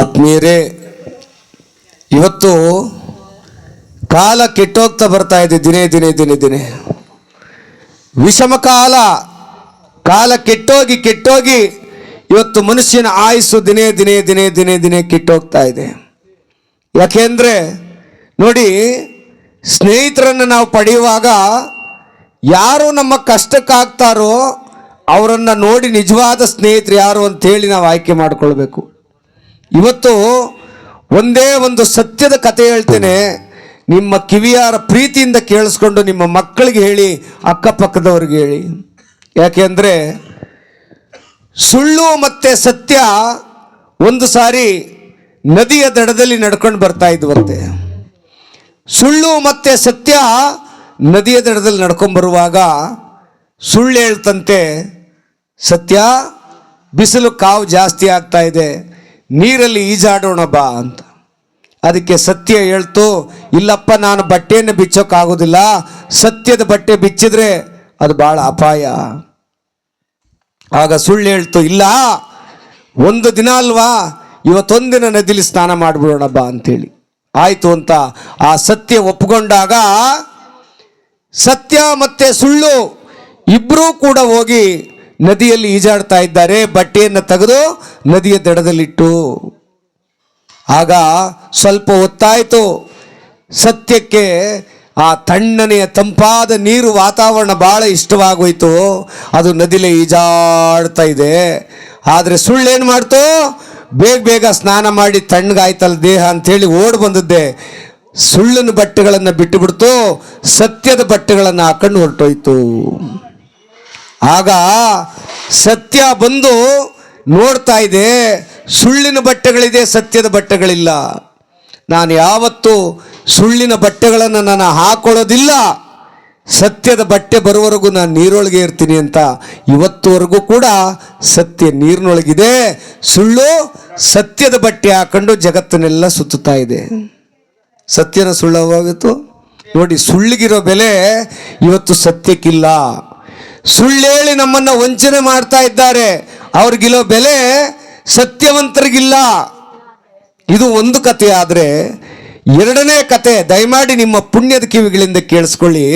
ಆತ್ಮೀಯರೇ, ಇವತ್ತು ಕಾಲ ಕೆಟ್ಟೋಗ್ತಾ ಬರ್ತಾ ಇದೆ ದಿನೇ ದಿನೇ ದಿನೇ ದಿನೇ. ವಿಷಮ ಕಾಲ ಕಾಲ ಕೆಟ್ಟೋಗಿ ಕೆಟ್ಟೋಗಿ ಇವತ್ತು ಮನುಷ್ಯನ ಆಯಸ್ಸು ದಿನೇ ದಿನೇ ದಿನೇ ದಿನೇ ದಿನೇ ಕೆಟ್ಟೋಗ್ತಾ ಇದೆ. ಯಾಕೆಂದ್ರೆ ನೋಡಿ, ಸ್ನೇಹಿತರನ್ನು ನಾವು ಪಡೆಯುವಾಗ ಯಾರು ನಮ್ಮ ಕಷ್ಟಕ್ಕಾಗ್ತಾರೋ ಅವರನ್ನು ನೋಡಿ ನಿಜವಾದ ಸ್ನೇಹಿತರು ಯಾರು ಅಂತೇಳಿ ನಾವು ಆಯ್ಕೆ ಮಾಡಿಕೊಳ್ಬೇಕು. ಇವತ್ತು ಒಂದೇ ಒಂದು ಸತ್ಯದ ಕತೆ ಹೇಳ್ತೇನೆ. ನಿಮ್ಮ ಕಿವಿಯಾರ ಪ್ರೀತಿಯಿಂದ ಕೇಳಿಸ್ಕೊಂಡು ನಿಮ್ಮ ಮಕ್ಕಳಿಗೆ ಹೇಳಿ, ಅಕ್ಕಪಕ್ಕದವ್ರಿಗೆ ಹೇಳಿ. ಯಾಕೆಂದರೆ ಸುಳ್ಳು ಮತ್ತು ಸತ್ಯ ಒಂದು ಸಾರಿ ನದಿಯ ದಡದಲ್ಲಿ ನಡ್ಕೊಂಡು ಬರ್ತಾ ಇದ್ವಂತೆ. ಸುಳ್ಳು ಮತ್ತು ಸತ್ಯ ನದಿಯ ದಡದಲ್ಲಿ ನಡ್ಕೊಂಡು ಬರುವಾಗ ಸುಳ್ಳು ಹೇಳ್ತಂತೆ, ಸತ್ಯ, ಬಿಸಿಲು ಕಾವು ಜಾಸ್ತಿ ಆಗ್ತಾ ಇದೆ. ನೀರಲ್ಲಿ ಈಜಾಡೋಣ ಬಾ ಅಂತ. ಅದಕ್ಕೆ ಸತ್ಯ ಹೇಳ್ತು, ಇಲ್ಲಪ್ಪ, ನಾನು ಬಟ್ಟೆಯನ್ನು ಬಿಚ್ಚೋಕ್ಕಾಗೋದಿಲ್ಲ ಸತ್ಯದ ಬಟ್ಟೆ ಬಿಚ್ಚಿದ್ರೆ ಅದು ಭಾಳ ಅಪಾಯ. ಆಗ ಸುಳ್ಳು ಹೇಳ್ತು, ಇಲ್ಲ, ಒಂದು ದಿನ ಅಲ್ವಾ, ಇವತ್ತೊಂದಿನ ನದಿಲಿ ಸ್ನಾನ ಮಾಡಿಬಿಡೋಣ ಬಾ ಅಂತೇಳಿ. ಆಯಿತು ಅಂತ ಆ ಸತ್ಯ ಒಪ್ಪಿಕೊಂಡಾಗ ಸತ್ಯ ಮತ್ತೆ ಸುಳ್ಳು ಇಬ್ಬರೂ ಕೂಡ ಹೋಗಿ ನದಿಯಲ್ಲಿ ಈಜಾಡ್ತಾ ಇದ್ದಾರೆ, ಬಟ್ಟೆಯನ್ನು ತೆಗೆದು ನದಿಯ ದಡದಲ್ಲಿಟ್ಟು. ಆಗ ಸ್ವಲ್ಪ ಹೊತ್ತಾಯಿತು. ಸತ್ಯಕ್ಕೆ ಆ ತಣ್ಣನೆಯ ತಂಪಾದ ನೀರು ವಾತಾವರಣ ಭಾಳ ಇಷ್ಟವಾಗೋಯ್ತು. ಅದು ನದಿಲೆ ಈಜಾಡ್ತಾ ಇದೆ. ಆದರೆ ಸುಳ್ಳೇನು ಮಾಡ್ತು? ಬೇಗ ಬೇಗ ಸ್ನಾನ ಮಾಡಿ ತಣ್ಣಗಾಯ್ತಲ್ಲ ದೇಹ ಅಂಥೇಳಿ ಓಡ್ ಬಂದದ್ದೆ. ಸುಳ್ಳನ ಬಟ್ಟೆಗಳನ್ನು ಬಿಟ್ಟುಬಿಡ್ತು. ಸತ್ಯದ ಬಟ್ಟೆಗಳನ್ನು ಹಾಕೊಂಡು ಹೊರಟೋಯ್ತು. ಆಗ ಸತ್ಯ ಬಂದು ನೋಡ್ತಾ ಇದೆ, ಸುಳ್ಳಿನ ಬಟ್ಟೆಗಳಿದೆ, ಸತ್ಯದ ಬಟ್ಟೆಗಳಿಲ್ಲ. ನಾನು ಯಾವತ್ತು ಸುಳ್ಳಿನ ಬಟ್ಟೆಗಳನ್ನು ನಾನು ಹಾಕೊಳ್ಳೋದಿಲ್ಲ. ಸತ್ಯದ ಬಟ್ಟೆ ಬರುವವರೆಗೂ ನಾನು ನೀರೊಳಗೆ ಇರ್ತೀನಿ ಅಂತ ಇವತ್ತುವರೆಗೂ ಕೂಡ ಸತ್ಯ ನೀರಿನೊಳಗಿದೆ. ಸುಳ್ಳು ಸತ್ಯದ ಬಟ್ಟೆ ಹಾಕೊಂಡು ಜಗತ್ತನ್ನೆಲ್ಲ ಸುತ್ತುತ್ತಾ ಇದೆ. ಸತ್ಯನ ಸುಳ್ಳವಾಗಿತ್ತು ನೋಡಿ, ಸುಳ್ಳಿಗಿರೋ ಬೆಲೆ ಇವತ್ತು ಸತ್ಯಕ್ಕಿಲ್ಲ. ಸುಳ್ಳೇಳಿ ನಮ್ಮನ್ನು ವಂಚನೆ ಮಾಡ್ತಾ ಇದ್ದಾರೆ. ಅವ್ರಿಗಿಲ್ಲೋ ಬೆಲೆ ಸತ್ಯವಂತರಿಗಿಲ್ಲ. ಇದು ಒಂದು ಕತೆ ಆದರೆ ಎರಡನೇ ಕತೆ, ದಯಮಾಡಿ ನಿಮ್ಮ ಪುಣ್ಯದ ಕಿವಿಗಳಿಂದ ಕೇಳಿಸ್ಕೊಳ್ಳಿ.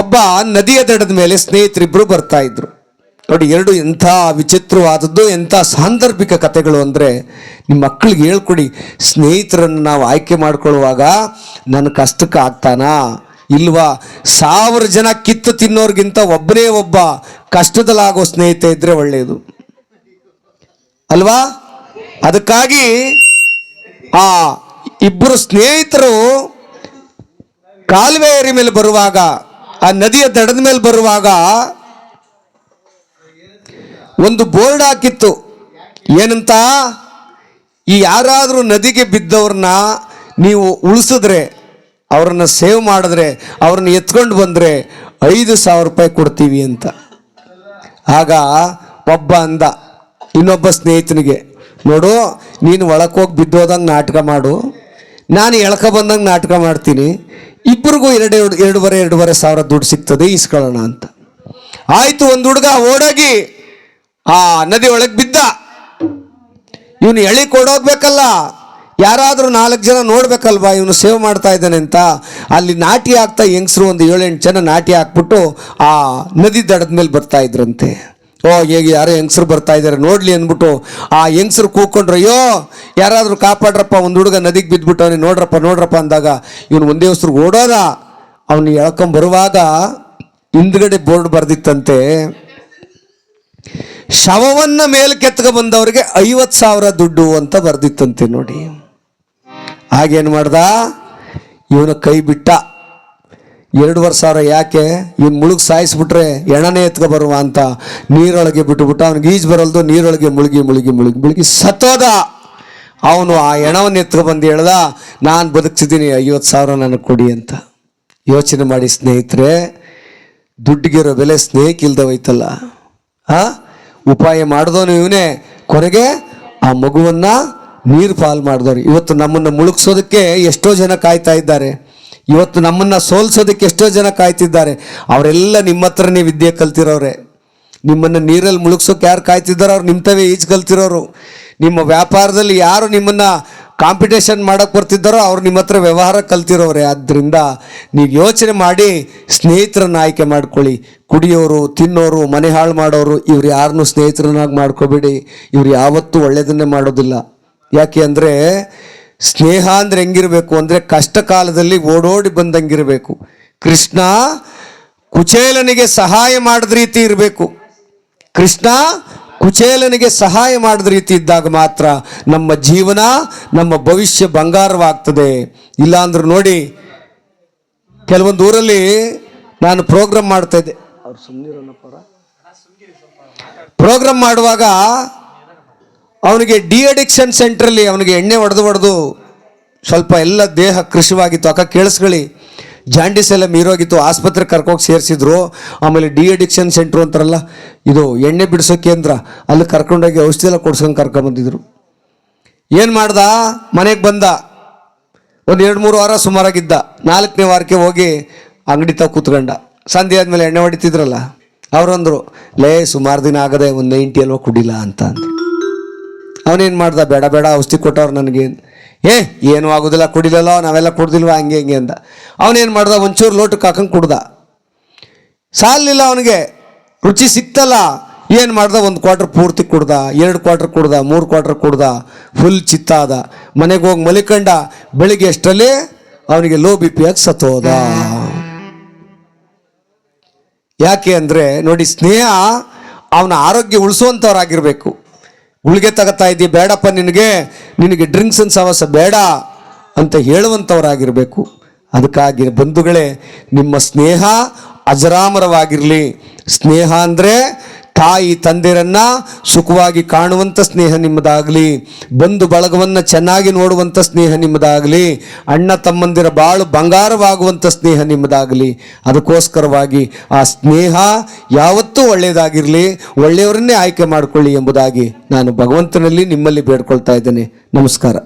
ಒಬ್ಬ ನದಿಯ ದಡದ ಮೇಲೆ ಸ್ನೇಹಿತರಿಬ್ಬರು ಬರ್ತಾ ಇದ್ರು. ನೋಡಿ, ಎರಡು ಎಂಥ ವಿಚಿತ್ರವಾದದ್ದು, ಎಂಥ ಸಾಂದರ್ಭಿಕ ಕಥೆಗಳು ಅಂದರೆ ನಿಮ್ಮ ಮಕ್ಕಳಿಗೆ ಹೇಳ್ಕೊಡಿ. ಸ್ನೇಹಿತರನ್ನು ನಾವು ಆಯ್ಕೆ ಮಾಡ್ಕೊಳ್ಳುವಾಗ ನನ್ನ ಕಷ್ಟಕ್ಕೆ ಆಗ್ತಾನಾ? ಇಲ್ವಾ? ಸಾವಿರ ಜನ ಕಿತ್ತು ತಿನ್ನೋರ್ಗಿಂತ ಒಬ್ಬನೇ ಒಬ್ಬ ಕಷ್ಟದಲ್ಲಾಗೋ ಸ್ನೇಹಿತ ಇದ್ರೆ ಒಳ್ಳೆಯದು ಅಲ್ವಾ? ಅದಕ್ಕಾಗಿ ಆ ಇಬ್ಬರು ಸ್ನೇಹಿತರು ಕಾಲುವೆ ಏರಿ ಮೇಲೆ ಬರುವಾಗ, ಆ ನದಿಯ ದಡದ ಮೇಲೆ ಬರುವಾಗ ಒಂದು ಬೋರ್ಡ್ ಹಾಕಿತ್ತು. ಏನಂತ? ಈ ಯಾರಾದರೂ ನದಿಗೆ ಬಿದ್ದವ್ರನ್ನ ನೀವು ಉಳಿಸಿದ್ರೆ ಅವ್ರನ್ನ ಸೇವ್ ಮಾಡಿದ್ರೆ, ಅವ್ರನ್ನ ಎತ್ಕೊಂಡು ಬಂದರೆ ಐದು ಸಾವಿರ ರೂಪಾಯಿ ಕೊಡ್ತೀವಿ ಅಂತ. ಆಗ ಒಬ್ಬ ಅಂದ, ಇನ್ನೊಬ್ಬ ಸ್ನೇಹಿತನಿಗೆ, ನೋಡು, ನೀನು ಒಳಕ್ಕೆ ಹೋಗಿ ಬಿದ್ದೋದಂಗೆ ನಾಟಕ ಮಾಡು, ನಾನು ಎಳ್ಕ ಬಂದಂಗೆ ನಾಟಕ ಮಾಡ್ತೀನಿ ಇಬ್ಬರಿಗೂ ಎರಡು ಎರಡು, ಎರಡೂವರೆ ಎರಡೂವರೆ ಸಾವಿರ ದುಡ್ಡು ಸಿಗ್ತದೆ ಇಸ್ಕೊಳ್ಳೋಣ ಅಂತ. ಆಯಿತು, ಒಂದು ಹುಡುಗ ಓಡೋಗಿ ಆ ನದಿ ಒಳಗೆ ಬಿದ್ದ. ಇವನು ಎಳಿ ಕೊಡೋಗ್ಬೇಕಲ್ಲ. ಯಾರಾದರೂ ನಾಲ್ಕು ಜನ ನೋಡಬೇಕಲ್ವಾ ಇವನು ಸೇವ್ ಮಾಡ್ತಾ ಇದ್ದಾನೆ ಅಂತ? ಅಲ್ಲಿ ನಾಟಿ ಹಾಕ್ತಾ ಹೆಂಗಸರು ಒಂದು ಏಳೆಂಟು ಜನ ನಾಟಿ ಹಾಕ್ಬಿಟ್ಟು ಆ ನದಿ ದಡದ ಮೇಲೆ ಬರ್ತಾ ಇದ್ರಂತೆ. ಓ, ಹೇಗೆ ಯಾರೋ ಹೆಂಗಸರು ಬರ್ತಾ ಇದ್ದಾರೆ, ನೋಡ್ಲಿ ಅಂದ್ಬಿಟ್ಟು ಆ ಹೆಂಗಸರು ಕೂಕೊಂಡ್ರು ಅಯ್ಯೋ, ಯಾರಾದರೂ ಕಾಪಾಡ್ರಪ್ಪ, ಒಂದು ಹುಡುಗ ನದಿಗೆ ಬಿದ್ದುಬಿಟ್ಟವನೆ ನೋಡ್ರಪ್ಪ ನೋಡ್ರಪ್ಪ ಅಂದಾಗ ಇವನು ಒಂದೇ ಹೆಸ್ರು ಓಡೋದ. ಅವನು ಎಳ್ಕೊಂಬರುವಾಗ ಹಿಂದ್ಗಡೆ ಬೋರ್ಡ್ ಬರ್ದಿತ್ತಂತೆ. ಶವವನ್ನ ಮೇಲೆ ಕೆತ್ಕ ಬಂದವರಿಗೆ ಐವತ್ತು ಸಾವಿರ ದುಡ್ಡು ಅಂತ ಬರ್ದಿತ್ತಂತೆ ನೋಡಿ. ಹಾಗೇನು ಮಾಡ್ದ? ಇವನು ಕೈ ಬಿಟ್ಟ. ಎರಡುವರೆ ಸಾವಿರ ಯಾಕೆ? ಇವನು ಮುಳುಗಿ ಸಾಯಿಸ್ಬಿಟ್ರೆ ಎಣನೆ ಎತ್ಕೊ ಬರುವ ಅಂತ ನೀರೊಳಗೆ ಬಿಟ್ಟುಬಿಟ್ಟು ಅವ್ನಿಗೆ ಈಜ್ ಬರಲ್ದು, ನೀರೊಳಗೆ ಮುಳುಗಿ ಮುಳುಗಿ ಮುಳುಗಿ ಮುಳುಗಿ ಸತ್ತೋದ. ಅವನು ಆ ಎಣವನ್ನು ಎತ್ಕೊ ಬಂದು ಹೇಳ್ದ, ನಾನು ಬದುಕ್ತಿದ್ದೀನಿ, ಐವತ್ತು ಸಾವಿರ ನನಗೆ ಕೊಡಿ ಅಂತ. ಯೋಚನೆ ಮಾಡಿ ಸ್ನೇಹಿತರೆ, ದುಡ್ಡಿಗಿರೋ ಬೆಲೆ ಸ್ನೇಹಕ್ಕೆ ಇಲ್ದ ಹೋಯ್ತಲ್ಲ ಆ? ಉಪಾಯ ಮಾಡಿದವನು ಇವನೇ. ಕೊನೆಗೆ ಆ ಮಗುವನ್ನ ನೀರು ಪಾಲು ಮಾಡಿದವ್ರು. ಇವತ್ತು ನಮ್ಮನ್ನು ಮುಳುಗಿಸೋದಕ್ಕೆ ಎಷ್ಟೋ ಜನ ಕಾಯ್ತಾ ಇದ್ದಾರೆ. ಇವತ್ತು ನಮ್ಮನ್ನು ಸೋಲ್ಸೋದಕ್ಕೆ ಎಷ್ಟೋ ಜನ ಕಾಯ್ತಿದ್ದಾರೆ. ಅವರೆಲ್ಲ ನಿಮ್ಮ ಹತ್ರನೇ ವಿದ್ಯೆ ಕಲ್ತಿರೋರೆ. ನಿಮ್ಮನ್ನು ನೀರಲ್ಲಿ ಮುಳುಗ್ಸೋಕೆ ಯಾರು ಕಾಯ್ತಿದ್ದಾರೋ ಅವ್ರು ನಿಮ್ಮ ತವೇ ಈಜು ಕಲ್ತಿರೋರು. ನಿಮ್ಮ ವ್ಯಾಪಾರದಲ್ಲಿ ಯಾರು ನಿಮ್ಮನ್ನು ಕಾಂಪಿಟೇಷನ್ ಮಾಡೋಕ್ಕೆ ಬರ್ತಿದ್ದಾರೋ ಅವ್ರು ನಿಮ್ಮ ಹತ್ರ ವ್ಯವಹಾರ ಕಲ್ತಿರೋರೆ. ಆದ್ದರಿಂದ ನೀವು ಯೋಚನೆ ಮಾಡಿ ಸ್ನೇಹಿತರನ್ನು ಆಯ್ಕೆ ಮಾಡ್ಕೊಳ್ಳಿ. ಕುಡಿಯೋರು, ತಿನ್ನೋರು, ಮನೆ ಹಾಳು ಮಾಡೋರು, ಇವ್ರು ಯಾರನ್ನೂ ಸ್ನೇಹಿತರನ್ನಾಗಿ ಮಾಡ್ಕೋಬೇಡಿ. ಇವ್ರು ಯಾವತ್ತೂ ಒಳ್ಳೆಯದನ್ನೇ ಮಾಡೋದಿಲ್ಲ. ಯಾಕೆ ಅಂದರೆ ಸ್ನೇಹ ಅಂದ್ರೆ ಹೆಂಗಿರಬೇಕು ಅಂದರೆ ಕಷ್ಟ ಕಾಲದಲ್ಲಿ ಓಡೋಡಿ ಬಂದಂಗಿರಬೇಕು. ಕೃಷ್ಣ ಕುಚೇಲನಿಗೆ ಸಹಾಯ ಮಾಡಿದ ರೀತಿ ಇರಬೇಕು. ಕೃಷ್ಣ ಕುಚೇಲನಿಗೆ ಸಹಾಯ ಮಾಡಿದ ರೀತಿ ಇದ್ದಾಗ ಮಾತ್ರ ನಮ್ಮ ಜೀವನ ನಮ್ಮ ಭವಿಷ್ಯ ಬಂಗಾರವಾಗ್ತದೆ. ಇಲ್ಲಾಂದ್ರೆ ನೋಡಿ ಕೆಲವೊಂದು ಊರಲ್ಲಿ ನಾನು ಪ್ರೋಗ್ರಾಮ್ ಮಾಡ್ತಾ ಇದ್ದೆ. ಪ್ರೋಗ್ರಾಮ್ ಮಾಡುವಾಗ ಅವನಿಗೆ ಡಿ ಅಡಿಕ್ಷನ್ ಸೆಂಟ್ರಲ್ಲಿ ಅವನಿಗೆ ಎಣ್ಣೆ ಹೊಡೆದು ಹೊಡೆದು ಸ್ವಲ್ಪ ಎಲ್ಲ ದೇಹ ಕೃಷಿವಾಗಿತ್ತು. ಅಕ್ಕ ಕೇಳಿಸ್ಕೊಳ್ಳಿ. ಜಾಂಡೀಸ್ ಎಲ್ಲ ಮೀರೋಗಿತ್ತು. ಆಸ್ಪತ್ರೆ ಕರ್ಕೋಗಿ ಸೇರಿಸಿದ್ರು. ಆಮೇಲೆ ಡಿ ಅಡಿಕ್ಷನ್ ಸೆಂಟ್ರು ಅಂತಾರಲ್ಲ, ಇದು ಎಣ್ಣೆ ಬಿಡಿಸೋ ಕೇಂದ್ರ. ಅಲ್ಲಿ ಕರ್ಕೊಂಡೋಗಿ ಔಷಧಿ ಎಲ್ಲ ಕೊಡ್ಸ್ಕೊಂಡು ಕರ್ಕೊಂಬಂದಿದ್ರು ಏನು ಮಾಡ್ದ? ಮನೆಗೆ ಬಂದ. ಒಂದು ಎರಡು ಮೂರು ವಾರ ಸುಮಾರಾಗಿದ್ದ. ನಾಲ್ಕನೇ ವಾರಕ್ಕೆ ಹೋಗಿ ಅಂಗಡಿ ತಾವು ಕೂತ್ಕೊಂಡ. ಸಂಧಿ ಆದಮೇಲೆ ಎಣ್ಣೆ ಹೊಡಿತಿದ್ರಲ್ಲ ಅವರಂದ್ರು ಲೇ, ಸುಮಾರು ದಿನ ಆಗದೆ ಒಂದು ನೈಂಟಿ ಅಲ್ವಾ ಕುಡಿಲ್ಲ ಅಂತ ಅಂದ್ರು. ಅವನೇನು ಮಾಡ್ದ? ಬೇಡ ಬೇಡ, ಔಷಧಿ ಕೊಟ್ಟವ್ರು ನನಗೆ. ಏ, ಏನು ಆಗೋದಿಲ್ಲ, ಕುಡಿಲಲ್ಲ, ನಾವೆಲ್ಲ ಕುಡ್ದಿಲ್ವಾ ಹಂಗೆ ಹಿಂಗೆ ಅಂದ ಅವನೇನು ಮಾಡ್ದ? ಒಂಚೂರು ಲೋಟಕ್ಕೆ ಹಾಕಂಗೆ ಕುಡ್ದ. ಸಾಲಿಲ್ಲ ಅವನಿಗೆ. ರುಚಿ ಸಿಕ್ತಲ್ಲ. ಏನು ಮಾಡ್ದ? ಒಂದು ಕ್ವಾರ್ಟರ್ ಪೂರ್ತಿ ಕುಡ್ದ, ಎರಡು ಕ್ವಾರ್ಟರ್ ಕುಡ್ದ, ಮೂರು ಕ್ವಾರ್ಟರ್ ಕುಡ್ದ. ಫುಲ್ ಚಿತ್ತ ಚಿತ್ತಾದ. ಮನೆಗೆ ಹೋಗಿ ಮಲಿಕಂಡ, ಬೆಳಿಗ್ಗೆ ಎಷ್ಟರಲ್ಲಿ ಅವನಿಗೆ ಲೋ ಬಿ ಪಿ ಆಗಿ ಸತ್ತೋದ. ಯಾಕೆ ಅಂದರೆ ನೋಡಿ, ಸ್ನೇಹ ಅವನ ಆರೋಗ್ಯ ಉಳಿಸುವಂಥವ್ರಾಗಿರ್ಬೇಕು ಗುಳಿಗೆ ತಗೋತಾ ಇದ್ದೀಯ ಬೇಡಪ್ಪ ನಿನಗೆ ನಿನಗೆ ಡ್ರಿಂಕ್ಸ್ ಅನ್ ಸವಸ ಬೇಡ ಅಂತ ಹೇಳುವಂಥವರಾಗಿರಬೇಕು. ಅದಕ್ಕಾಗಿ ಬಂಧುಗಳೇ, ನಿಮ್ಮ ಸ್ನೇಹ ಅಜರಾಮರವಾಗಿರಲಿ. ಸ್ನೇಹ ಅಂದರೆ ತಾಯಿ ತಂದೆರನ್ನ ಸುಖವಾಗಿ ಕಾಣುವಂಥ ಸ್ನೇಹ ನಿಮ್ಮದಾಗಲಿ, ಬಂಧು ಬಳಗವನ್ನು ಚೆನ್ನಾಗಿ ನೋಡುವಂಥ ಸ್ನೇಹ ನಿಮ್ಮದಾಗಲಿ, ಅಣ್ಣ ತಮ್ಮಂದಿರ ಬಾಳು ಬಂಗಾರವಾಗುವಂಥ ಸ್ನೇಹ ನಿಮ್ಮದಾಗಲಿ. ಅದಕ್ಕೋಸ್ಕರವಾಗಿ ಆ ಸ್ನೇಹ ಯಾವತ್ತೂ ಒಳ್ಳೆಯದಾಗಿರಲಿ, ಒಳ್ಳೆಯವರನ್ನೇ ಆಯ್ಕೆ ಮಾಡಿಕೊಳ್ಳಿ ಎಂಬುದಾಗಿ ನಾನು ಭಗವಂತನಲ್ಲಿ ನಿಮ್ಮಲ್ಲಿ ಬೇಡ್ಕೊಳ್ತಾ ಇದ್ದೇನೆ. ನಮಸ್ಕಾರ.